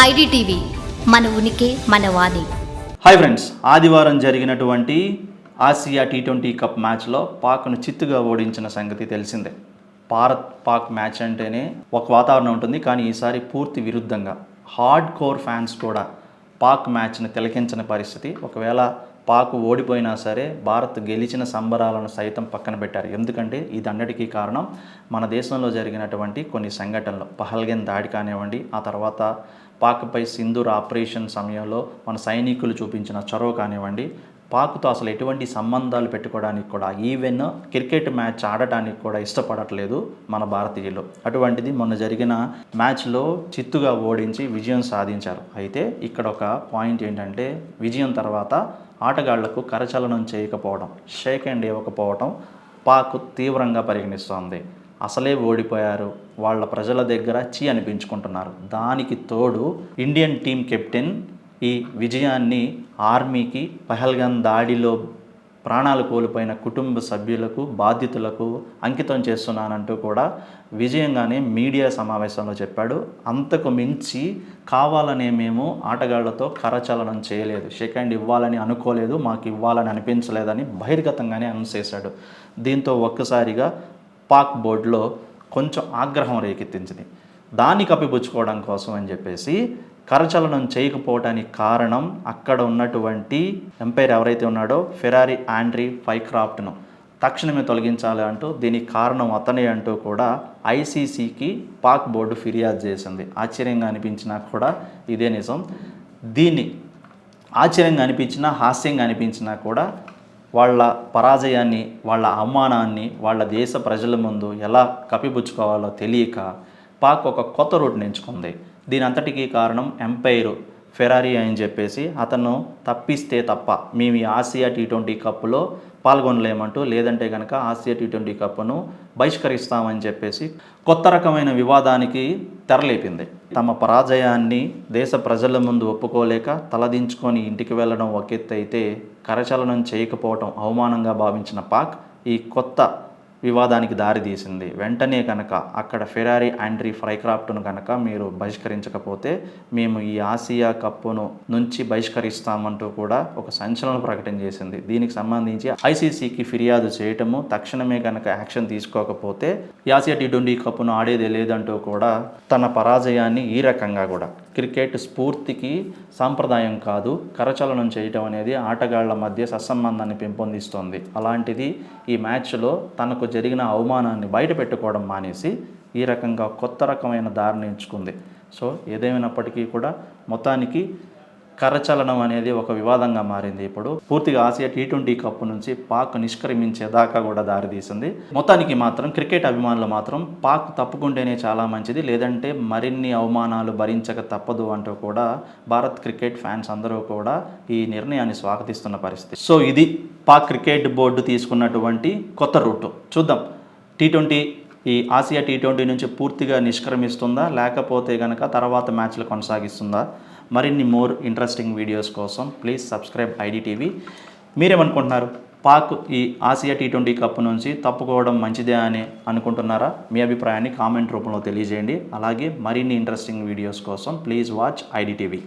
IDTV మన ఉనికి మన వాణి. హాయ్ ఫ్రెండ్స్ ఆదివారం జరిగినటువంటి ఆసియా టీ ట్వంటీ కప్ మ్యాచ్లో పాక్ను చిత్తుగా ఓడించిన సంగతి తెలిసిందే. భారత్ పాక్ మ్యాచ్ అంటేనే ఒక వాతావరణం ఉంటుంది కానీ ఈసారి పూర్తి విరుద్ధంగా. హార్డ్ కోర్ ఫ్యాన్స్ కూడా పాక్ మ్యాచ్ని తిలకించని పరిస్థితి. ఒకవేళ పాక్ ఓడిపోయినా సరే భారత్ గెలిచిన సంబరాలను సైతం పక్కన పెట్టారు. ఎందుకంటే ఇది అన్నిటికీ కారణం మన దేశంలో జరిగినటువంటి కొన్ని సంఘటనలు. పహల్గన్ దాడి కానివ్వండి ఆ తర్వాత పాక్పై సింధూర్ ఆపరేషన్ సమయంలో మన సైనికులు చూపించిన చొరవ కానివ్వండి పాకుతో అసలు ఎటువంటి సంబంధాలు పెట్టుకోవడానికి కూడా ఈవెన్ క్రికెట్ మ్యాచ్ ఆడటానికి కూడా ఇష్టపడట్లేదు మన భారతీయులు. అటువంటిది మొన్న జరిగిన మ్యాచ్లో చిత్తుగా ఓడించి విజయం సాధించారు. అయితే ఇక్కడ ఒక పాయింట్ ఏంటంటే విజయం తర్వాత ఆటగాళ్ళకు కరచలనం చేయకపోవడం షేక్ హ్యాండ్ ఇవ్వకపోవడం పాక్ తీవ్రంగా పరిగణిస్తోంది. అసలే ఓడిపోయారు. వాళ్ళ ప్రజల దగ్గర చీ అనిపించుకుంటున్నారు. దానికి తోడు ఇండియన్ టీం కెప్టెన్ ఈ విజయాన్ని ఆర్మీకి పహల్గాన్ దాడిలో ప్రాణాలు కోల్పోయిన కుటుంబ సభ్యులకు బాధితులకు అంకితం చేస్తున్నానంటూ కూడా విజయంగానే మీడియా సమావేశంలో చెప్పాడు. అంతకు మించి కావాలనే మేము ఆటగాళ్ళతో కరచలనం చేయలేదు. షేక్ హ్యాండ్ ఇవ్వాలని అనుకోలేదు మాకు ఇవ్వాలని అనిపించలేదని బహిర్గతంగానే అనౌన్స్ చేశాడు. దీంతో ఒక్కసారిగా పాక్ బోర్డులో కొంచెం ఆగ్రహం రేకెత్తించింది. దాన్ని కప్పిపుచ్చుకోవడం కోసం అని చెప్పేసి కరచలనం చేయకపోవడానికి కారణం అక్కడ ఉన్నటువంటి ఎంపైర్ ఎవరైతే ఉన్నాడో ఫెరారీ ఆండ్రీ ఫైక్రాఫ్ట్ను తక్షణమే తొలగించాలి అంటూ దీనికి కారణం అతనే అంటూ కూడా ఐసీసీకి పాక్ బోర్డు ఫిర్యాదు చేసింది. ఆశ్చర్యంగా అనిపించినా కూడా ఇదే నిజం. దీన్ని ఆశ్చర్యంగా అనిపించినా హాస్యంగా అనిపించినా కూడా వాళ్ళ పరాజయాన్ని వాళ్ళ అవమానాన్ని వాళ్ళ దేశ ప్రజల ముందు ఎలా కప్పిపుచ్చుకోవాలో తెలియక పాక్ ఒక కొత్త రూట్ని ఎంచుకుంది. దీని అంతటికీ కారణం ఎంపైర్ ఫెరారీ అని చెప్పేసి అతను తప్పిస్తే తప్ప మేము ఈ ఆసియా టీ ట్వంటీ కప్పులో పాల్గొనలేమంటూ లేదంటే కనుక ఆసియా టీ ట్వంటీ కప్పును బహిష్కరిస్తామని చెప్పేసి కొత్త రకమైన వివాదానికి తెరలేపింది. తమ పరాజయాన్ని దేశ ప్రజల ముందు ఒప్పుకోలేక తలదించుకొని ఇంటికి వెళ్ళడం ఒక ఎత్తు అయితే కరచలనం చేయకపోవటం అవమానంగా భావించిన పాక్ ఈ కొత్త వివాదానికి దారితీసింది వెంటనే కనుక అక్కడ ఫెరారీ ఆండ్రీ ఫ్రైక్రాఫ్ట్ను కనుక మీరు బహిష్కరించకపోతే మేము ఈ ఆసియా కప్పును నుంచి బహిష్కరిస్తామంటూ కూడా ఒక సంచలన ప్రకటన చేసింది. దీనికి సంబంధించి ఐసీసీకి ఫిర్యాదు చేయటము తక్షణమే కనుక యాక్షన్ తీసుకోకపోతే ఆసియా టీ ట్వంటీ కప్పును ఆడేదే లేదంటూ కూడా తన పరాజయాన్ని ఈ రకంగా కూడా క్రికెట్ స్ఫూర్తికి సాంప్రదాయం కాదు కరచలనం చేయటం అనేది ఆటగాళ్ళ మధ్య సత్సంబంధాన్ని పెంపొందిస్తోంది. అలాంటిది ఈ మ్యాచ్లో తనకు జరిగిన అవమానాన్ని బయట పెట్టుకోవడం మానేసి ఈ రకంగా కొత్త రకమైన దారిని ఎంచుకుంది. సో ఏదేమైనప్పటికీ కూడా మొత్తానికి కరచలనం అనేది ఒక వివాదంగా మారింది ఇప్పుడు. పూర్తిగా ఆసియా టీ ట్వంటీ కప్ నుంచి పాక్ నిష్క్రమించేదాకా కూడా దారితీసింది. మొత్తానికి మాత్రం క్రికెట్ అభిమానులు మాత్రం పాక్ తప్పుకుంటేనే చాలా మంచిది. లేదంటే మరిన్ని అవమానాలు భరించక తప్పదు అంటూ కూడా భారత్ క్రికెట్ ఫ్యాన్స్ అందరూ కూడా ఈ నిర్ణయాన్ని స్వాగతిస్తున్న పరిస్థితి. సో ఇది పాక్ క్రికెట్ బోర్డు తీసుకున్నటువంటి కొత్త రూటు. చూద్దాం. టీ ట్వంటీ ఈ ఆసియా టీ ట్వంటీ నుంచి పూర్తిగా నిష్క్రమిస్తుందా? లేకపోతే కనుక తర్వాత మ్యాచ్లు కొనసాగిస్తుందా? మరిన్ని మోర్ ఇంట్రెస్టింగ్ వీడియోస్ కోసం ప్లీజ్ సబ్స్క్రైబ్ ఐడిటీవీ మీరేమనుకుంటున్నారు? పాక్ ఈ ఆసియా టీ ట్వంటీ కప్ నుంచి తప్పుకోవడం మంచిదే అని అనుకుంటున్నారా? మీ అభిప్రాయాన్ని కామెంట్ రూపంలో తెలియజేయండి. అలాగే మరిన్ని ఇంట్రెస్టింగ్ వీడియోస్ కోసం ప్లీజ్ వాచ్ ఐడిటీవీ